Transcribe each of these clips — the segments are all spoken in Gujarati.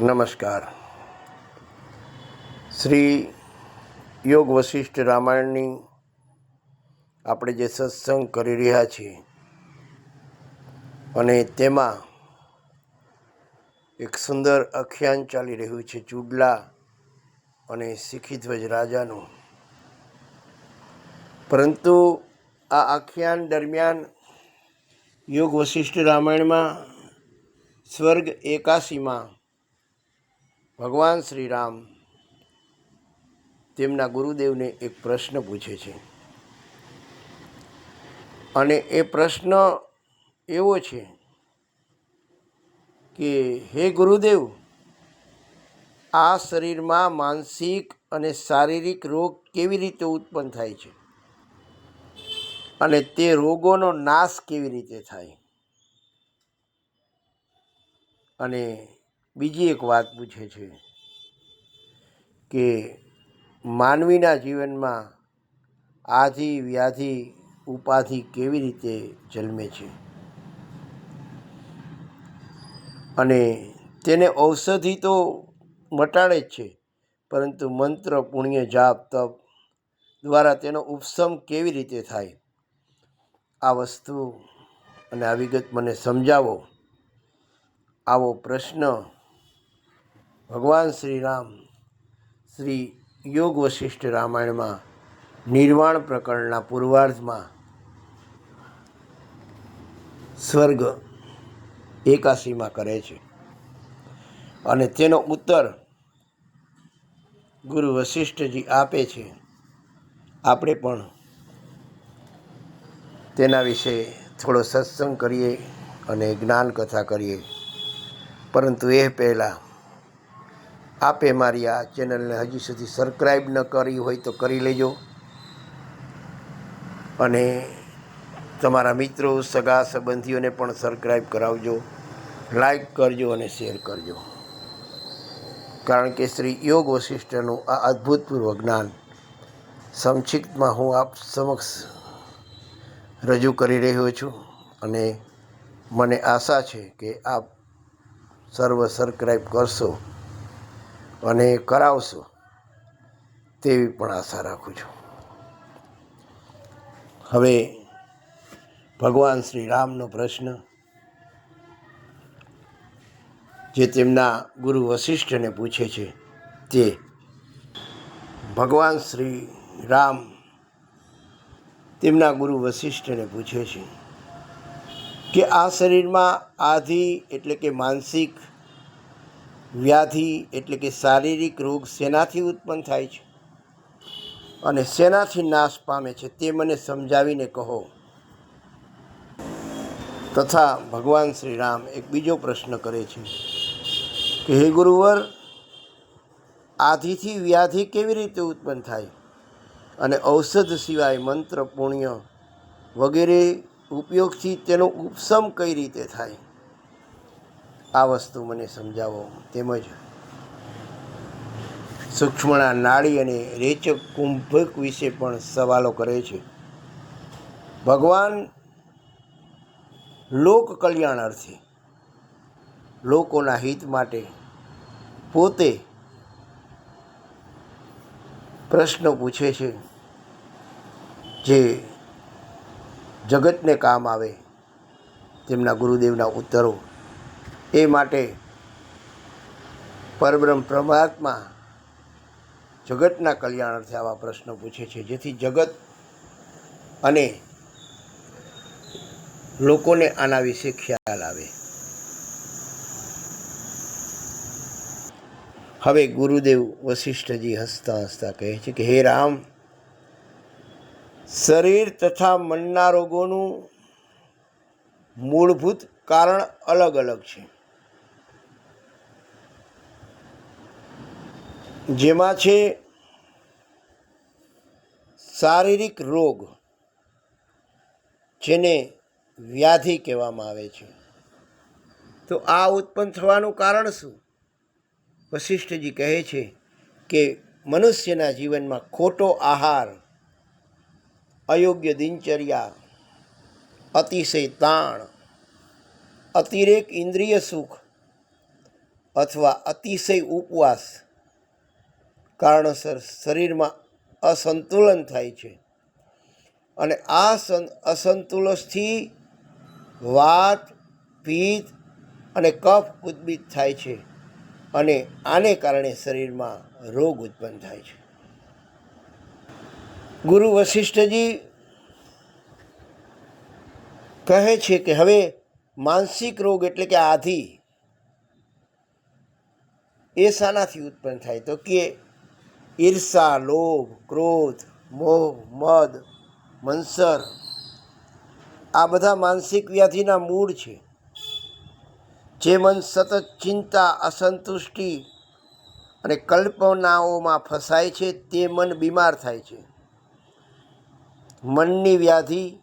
નમસ્કાર. શ્રી યોગ વશિષ્ઠ રામાયણની આપણે જે સત્સંગ કરી રહ્યા છીએ અને તેમાં એક સુંદર આખ્યાન ચાલી રહ્યું છે ચૂડલા અને શિખીધ્વજ રાજાનું. પરંતુ આ આખ્યાન દરમિયાન યોગ વશિષ્ઠ રામાયણમાં સ્વર્ગ એકાશીમાં ભગવાન શ્રી રામ તેમના ગુરુદેવને એક પ્રશ્ન પૂછે છે. અને એ પ્રશ્ન એવો છે કે, હે ગુરુદેવ, આ શરીરમાં માનસિક અને શારીરિક રોગ કેવી રીતે ઉત્પન્ન થાય છે? અને તે રોગોનો નાશ કેવી રીતે થાય? અને બીજી એક વાત પૂછે છે કે માનવીના જીવનમાં આધિ વ્યાધિ ઉપાધિ કેવી રીતે જન્મે છે? અને તેને ઔષધિ તો મટાડે જ છે, પરંતુ મંત્ર, પુણ્ય, જાપ, તપ દ્વારા તેનો ઉપશમ કેવી રીતે થાય? આ વસ્તુ અને આ વિગત મને સમજાવો. આવો પ્રશ્ન ભગવાન શ્રી રામ, શ્રી યોગ વશિષ્ઠ રામાયણમાં નિર્વાણ પ્રકરણના પૂર્વાર્ધમાં સ્વર્ગ એકાશીમાં કરે છે. અને તેનો ઉત્તર ગુરુ વશિષ્ઠજી આપે છે. આપણે પણ તેના વિશે થોડો સત્સંગ કરીએ અને જ્ઞાન કથા કરીએ. પરંતુ એ પહેલાં આપે મારી આ ચેનલને હજી સુધી સબસ્ક્રાઈબ ન કરી હોય તો કરી લેજો. અને તમારા મિત્રો, સગા સંબંધીઓને પણ સબસ્ક્રાઈબ કરાવજો લાઈક કરજો અને શેર કરજો. કારણ કે શ્રી યોગ વશિષ્ઠનું આ અદ્ભુતપૂર્વ જ્ઞાન સંક્ષિપ્તમાં હું આપ સમક્ષ રજૂ કરી રહ્યો છું અને મને આશા છે કે આપ સર્વ સબસ્ક્રાઈબ કરશો. અને કરાવશો તેવી પણ આશા રાખું છું. હવે ભગવાન શ્રી રામનો પ્રશ્ન, જે તેમના ગુરુ વશિષ્ઠને પૂછે છે તે, ભગવાન શ્રી રામ તેમના ગુરુ વશિષ્ઠને પૂછે છે કે આ શરીરમાં આધિ એટલે કે માનસિક વ્યાધિ એટલે કે શારીરિક રોગ શેનાથી ઉત્પન્ન થાય છે? અને શેનાથી નાશ પામે છે તે મને સમજાવીને કહો. તથા ભગવાન શ્રી રામ એક બીજો પ્રશ્ન કરે છે કે, હે ગુરુવર, આધિથી વ્યાધિ કેવી રીતે ઉત્પન્ન થાય? અને ઔષધ સિવાય મંત્ર, પુણ્ય વગેરે ઉપયોગથી તેનો ઉપશમ કઈ રીતે થાય? આ વસ્તુ મને સમજાવો. તેમજ સૂક્ષ્મણા નાડી અને રેચક કુંભક વિશે પણ સવાલો કરે છે. ભગવાન લોક કલ્યાણ અર્થે લોકોના હિત માટે પોતે પ્રશ્નો પૂછે છે જે જગતને કામ આવે તેમના ગુરુદેવના ઉત્તરો એ માટે પરબ્રહ્મ પરમાત્મા જગતના કલ્યાણાર્થે આવા પ્રશ્નો પૂછે છે, જેથી જગત અને લોકોને આના વિશે ખ્યાલ આવે. હવે ગુરુદેવ વશિષ્ઠજી હસતા હસતા કહે છે કે, હે રામ, શરીર તથા મનના રોગોનું મૂળભૂત કારણ અલગ અલગ છે. જેમાં છે શારીરિક રોગ, જેને વ્યાધિ કહેવામાં આવે છે. તો આ ઉત્પન્ન થવાનું કારણ શું? વશિષ્ઠજી કહે છે કે મનુષ્યના જીવનમાં ખોટો આહાર, અયોગ્ય દિનચર્યા, અતિશય તાણ, અતિરેક ઇન્દ્રિય સુખ અથવા અતિશય ઉપવાસ કારણસર શરીરમાં અસંતુલન થાય છે. અને આ અસંતુલનથી વાત પિત્ત અને કફ ઉદ્ભિત થાય છે અને આને કારણે શરીરમાં રોગ ઉત્પન્ન થાય છે. ગુરુ વશિષ્ઠજી કહે છે કે હવે માનસિક રોગ એટલે કે આધિ એ શાનાથી ઉત્પન્ન થાય. તો કે ઈર્ષા, લોભ, ક્રોધ, મોહ, મદ, મંસર આ બધા માનસિક વ્યાધિના મૂળ છે. જે મન સતત ચિંતા, અસંતુષ્ટિ અને કલ્પનાઓમાં ફસાય છે તે મન બીમાર થાય છે. મનની વ્યાધિ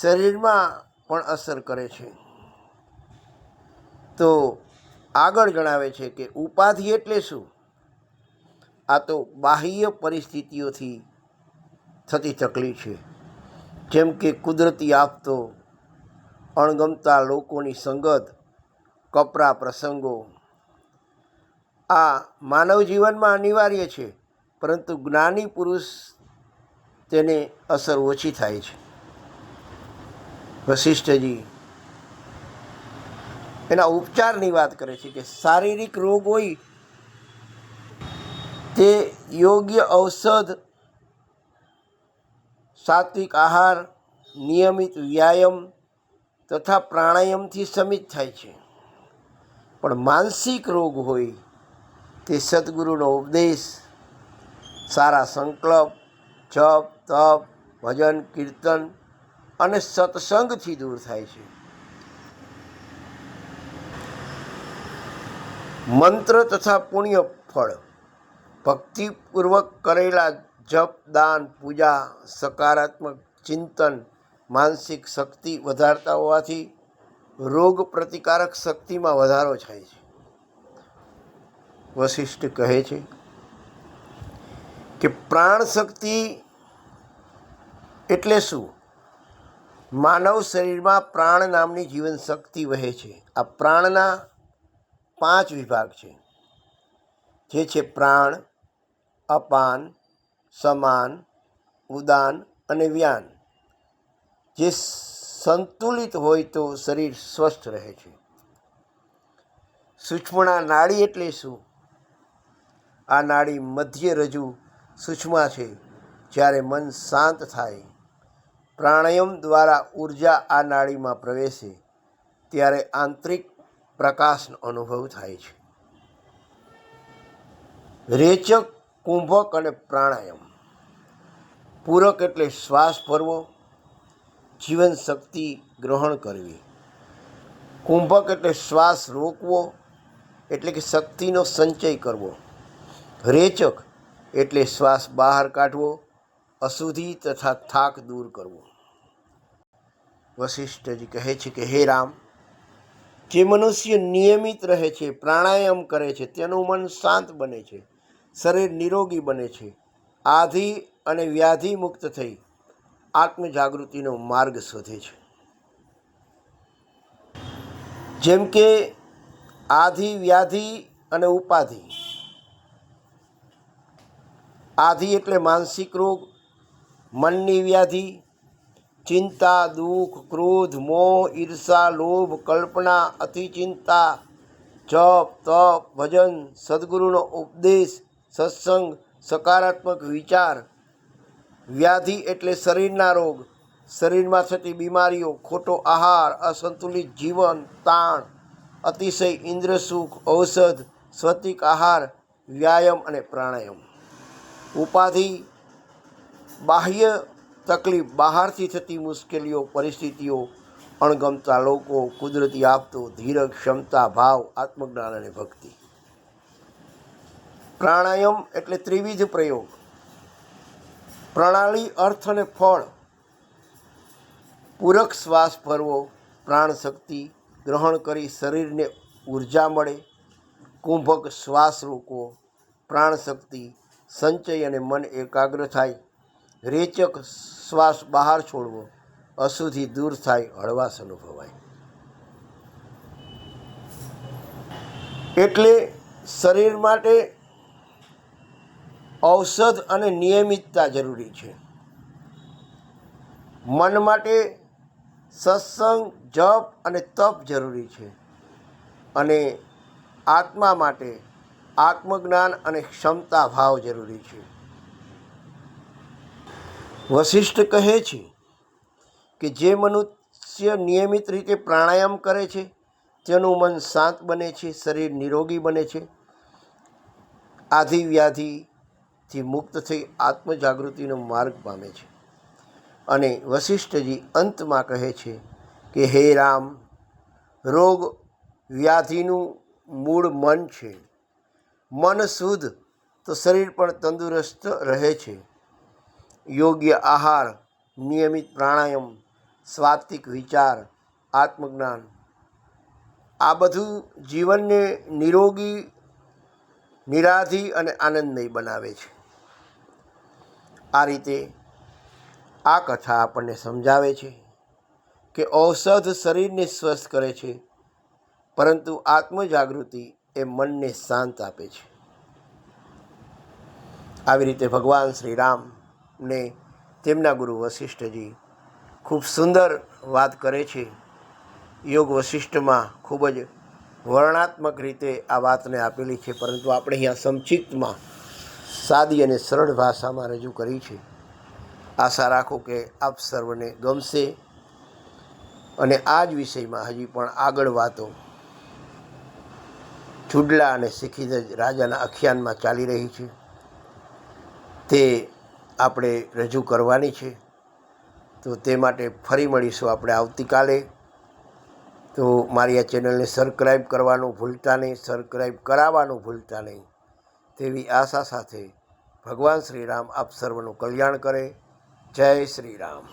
શરીરમાં પણ અસર કરે છે. તો આગળ જણાવે છે કે ઉપાધિ એટલે શું? આ તો બાહ્ય પરિસ્થિતિઓથી થતી તકલીફ છે. જેમ કે કુદરતી આફતો, અણગમતા લોકોની સંગત, કપરા પ્રસંગો. આ માનવ જીવનમાં અનિવાર્ય છે, પરંતુ જ્ઞાની પુરુષ તેને અસર ઓછી થાય છે. વશિષ્ઠજી, એના ઉપચારની વાત કરે છે કે શારીરિક રોગ હોય તે યોગ્ય ઔષધ, સાત્વિક આહાર, નિયમિત વ્યાયામ તથા પ્રાણાયામથી શમિત થાય છે. પણ માનસિક રોગ હોય, તે સદગુરુનો ઉપદેશ, સારા સંકલ્પ, જપ, તપ, ભજન, કીર્તન અને સત્સંગથી દૂર થાય છે. મંત્ર તથા પુણ્ય ફળ ભક્તિપૂર્વક કરેલા જપ, દાન, પૂજા, સકારાત્મક ચિંતન, માનસિક શક્તિ વધારતા હોવાથી રોગ પ્રતિકારક શક્તિમાં વધારો થાય છે. વશિષ્ઠ કહે છે કે પ્રાણ શક્તિ એટલે શું? માનવ શરીરમાં પ્રાણ નામની જીવન શક્તિ વહે છે. આ પ્રાણના પાંચ વિભાગ છે. જે છે પ્રાણ અપાન, સમાન, ઉદાન અને વ્યાન. જે સંતુલિત હોય તો શરીર સ્વસ્થ રહે છે. સૂક્ષ્મણા નાડી એટલે શું? આ નાડી મધ્ય રજૂ સૂક્ષ્મા છે, જ્યારે મન શાંત થાય. પ્રાણાયામ દ્વારા ઊર્જા આ નાડીમાં પ્રવેશે, ત્યારે આંતરિક પ્રકાશનો અનુભવ થાય છે. રેચક કુંભક અને પ્રાણાયામ. પૂરક એટલે શ્વાસ ભરવો, જીવન શક્તિ ગ્રહણ કરવી. કુંભક એટલે શ્વાસ રોકવો, એટલે કે શક્તિનો સંચય કરવો. રેચક એટલે શ્વાસ બહાર કાઢવો, અશુદ્ધિ તથા થાક દૂર કરવો. વશિષ્ઠજી કહે છે કે, હે રામ, જે મનુષ્ય નિયમિત રહે છે, પ્રાણાયામ કરે છે, તેનું મન શાંત બને છે. શરીર નિરોગી બને છે. આધિ અને વ્યાધિ મુક્ત થઈ આત્મજાગૃતિનો માર્ગ શોધે છે. જેમ કે આધિ, વ્યાધિ અને ઉપાધિ. આધિ એટલે માનસિક રોગ, મનની વ્યાધિ, ચિંતા, દુઃખ, ક્રોધ, મોહ, ઈર્ષા, લોભ, કલ્પના, અતિચિંતા, જપ, તપ, ભજન, સદગુરુનો ઉપદેશ સત્સંગ, સકારાત્મક વિચાર, વ્યાધિ એટલે શરીરના રોગ, શરીરમાં થતી બીમારીઓ, ખોટો આહાર, અસંતુલિત જીવન, તાણ, અતિશય ઇન્દ્રસુખ ઔષધ સ્વતિક આહાર, વ્યાયામ અને પ્રાણાયામ. ઉપાધિ, બાહ્ય તકલીફ, બહારથી થતી મુશ્કેલીઓ, પરિસ્થિતિઓ, અણગમતા લોકો, કુદરતી આપતો ધીરજ, ક્ષમતા, ભાવ, આત્મજ્ઞાન અને ભક્તિ. પ્રાણાયામ એટલે ત્રિવિધ પ્રયોગ. પ્રણાલી, અર્થ અને ફળ. પૂરક શ્વાસ ભરવો, પ્રાણશક્તિ ગ્રહણ કરી શરીરને ઊર્જા મળે, કુંભક શ્વાસ રોકવો પ્રાણ શક્તિ સંચય અને મન એકાગ્ર થાય, રેચક શ્વાસ બહાર છોડવો, અશુદ્ધિ દૂર થાય, હળવાશ અનુભવાય. એટલે શરીર માટે ઔષધ અને નિયમિતતા જરૂરી છે. મન માટે સત્સંગ, જપ અને તપ જરૂરી છે અને આત્મા માટે આત્મજ્ઞાન અને ક્ષમતા ભાવ જરૂરી છે. વશિષ્ઠ કહે છે કે જે મનુષ્ય નિયમિત રીતે પ્રાણાયામ કરે છે, તેનું મન શાંત બને છે, શરીર નિરોગી બને છે. આધિ વ્યાધિથી મુક્ત થઈ આત્મજાગૃતિનો માર્ગ પામે છે. અને વશિષ્ઠજી અંતમાં કહે છે કે, હે રામ, રોગ વ્યાધિનું મૂળ મન છે. મન શુદ્ધ તો શરીર પણ તંદુરસ્ત રહે છે. યોગ્ય આહાર, નિયમિત પ્રાણાયામ, સ્વાત્વિક વિચાર, આત્મજ્ઞાન, આ બધું જીવનને નિરોગી, નિરાધી અને આનંદમય બનાવે છે. આ રીતે આ કથા આપણને સમજાવે છે કે ઔષધ શરીરને સ્વસ્થ કરે છે, પરંતુ આત્મજાગૃતિ એ મનને શાંત આપે છે. આવી રીતે ભગવાન શ્રી રામને તેમના ગુરુ વશિષ્ઠજી ખૂબ સુંદર વાત કરે છે. યોગ વશિષ્ઠમાં ખૂબ જ વર્ણનાત્મક રીતે આ વાતને આપેલી છે, પરંતુ આપણે અહીંયા સંક્ષિપ્તમાં સાદી અને સરળ ભાષામાં રજૂ કરી છે. આશા રાખો કે આપ સર્વને ગમશે અને આ જ વિષયમાં હજી પણ આગળ વાતો ચુડલા અને શિખીધજ રાજાના અખ્યાનમાં ચાલી રહી છે. તે આપણે રજૂ કરવાની છે. તો તે માટે ફરી મળીશું આપણે આવતીકાલે. તો મારી આ ચેનલને સબસ્ક્રાઈબ કરવાનું ભૂલતા નહીં સબસ્ક્રાઈબ કરાવવાનું ભૂલતા નહીં. તેવી આશા સાથે ભગવાન શ્રી રામ આપ સર્વનું કલ્યાણ કરે. જય શ્રી રામ